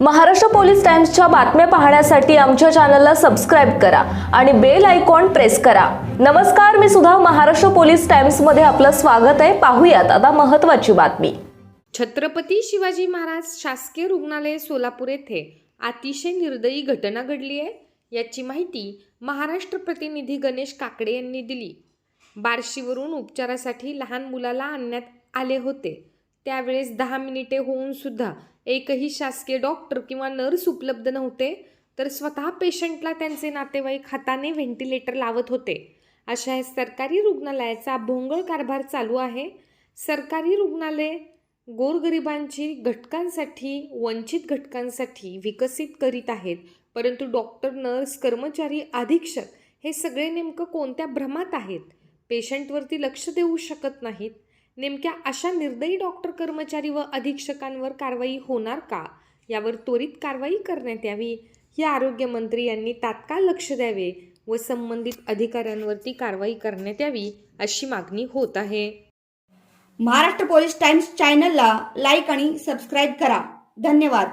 Maharashtra police टाइम्सच्या बातम्या पाहण्यासाठी आमच्या चॅनलला सबस्क्राईब करा आणि बेल आयकॉन प्रेस करा. नमस्कार मी सुद्धा महाराष्ट्र पोलीस टाइम्समध्ये आपलं स्वागत आहे. पाहूयात आता महत्त्वाची बातमी. छत्रपती शिवाजी महाराज शासकीय रुग्णालय सोलापूर येथे अतिशय निर्दयी घटना घडली आहे. याची माहिती महाराष्ट्र प्रतिनिधी गणेश काकडे यांनी दिली. बार्शीवरून उपचारासाठी लहान मुलाला आणण्यात आले होते. त्यावेळेस दहा मिनिटे होऊन सुद्धा एकही शासकीय डॉक्टर किंवा नर्स उपलब्ध नव्हते तर स्वतः पेशंटला त्यांचे नातेवाईक हाताने व्हेंटिलेटर लावत होते. अशा या सरकारी रुग्णालयाचा भोंगळ कारभार चालू आहे. सरकारी रुग्णालय गोरगरिबांची घटकांसाठी वंचित घटकांसाठी विकसित करीत आहेत परंतु डॉक्टर नर्स कर्मचारी अधीक्षक हे सगळे नेमकं कोणत्या भ्रमात आहेत? पेशंटवरती लक्ष देऊ शकत नाहीत. नेमक्या अशा निर्दयी डॉक्टर कर्मचारी व अधीक्षकांवर कारवाई होणार का? यावर त्वरित कारवाई करण्यात यावी. या आरोग्यमंत्री यांनी तात्काळ लक्ष द्यावे व संबंधित अधिकाऱ्यांवरती कारवाई करण्यात यावी अशी मागणी होत आहे. महाराष्ट्र पोलीस टाइम्स चॅनलला लाईक आणि सबस्क्राईब करा. धन्यवाद.